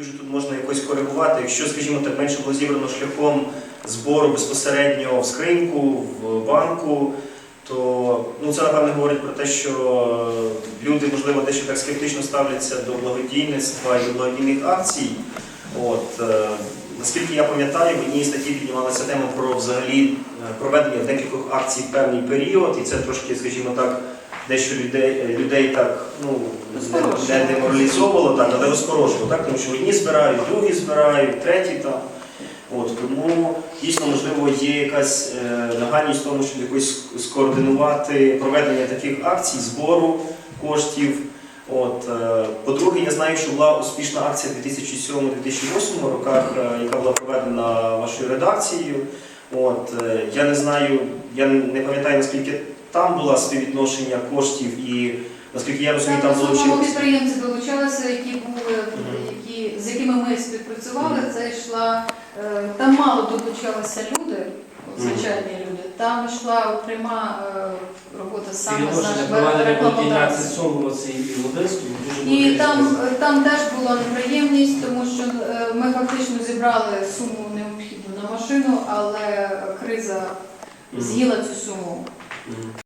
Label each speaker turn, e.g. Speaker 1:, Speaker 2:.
Speaker 1: Вже тут можна якось коригувати. Якщо, скажімо так, менше було зібрано шляхом збору безпосередньо в скриньку, в банку, то ну, це напевне говорить про те, що е, люди, можливо, дещо так скептично ставляться до благодійництва і до благодійних акцій. От, е, наскільки я пам'ятаю, в одній статті піднімалася тема про взагалі е, проведення декількох акцій в певний період, і це трошки, скажімо так, дещо людей, людей так ну, не, деморалізовувало, так, але розпорошувало, так, тому що одні збирають, другі збирають, треті там. От, тому дійсно можливо є якась е, нагальність в тому, щоб якось скоординувати проведення таких акцій, збору коштів. От, е, по-друге, я знаю, що була успішна акція 2007-2008 роках, е, яка була проведена вашою редакцією. От, е, я не знаю, я не пам'ятаю, наскільки там було співвідношення коштів і наскільки я розумію, там
Speaker 2: в основному
Speaker 1: долучилися.
Speaker 2: підприємці долучалися, які були, які, з якими ми співпрацювали. Це йшла е, там мало долучалися люди, звичайні люди. Там йшла пряма е, робота саме з
Speaker 3: акції
Speaker 2: рекламодавцями.
Speaker 3: цьому і дуже
Speaker 2: І
Speaker 3: велика
Speaker 2: там,
Speaker 3: різниця.
Speaker 2: е, там теж була неприємність, тому що е, ми фактично зібрали суму необхідну на машину, але криза з'їла цю суму.
Speaker 1: mm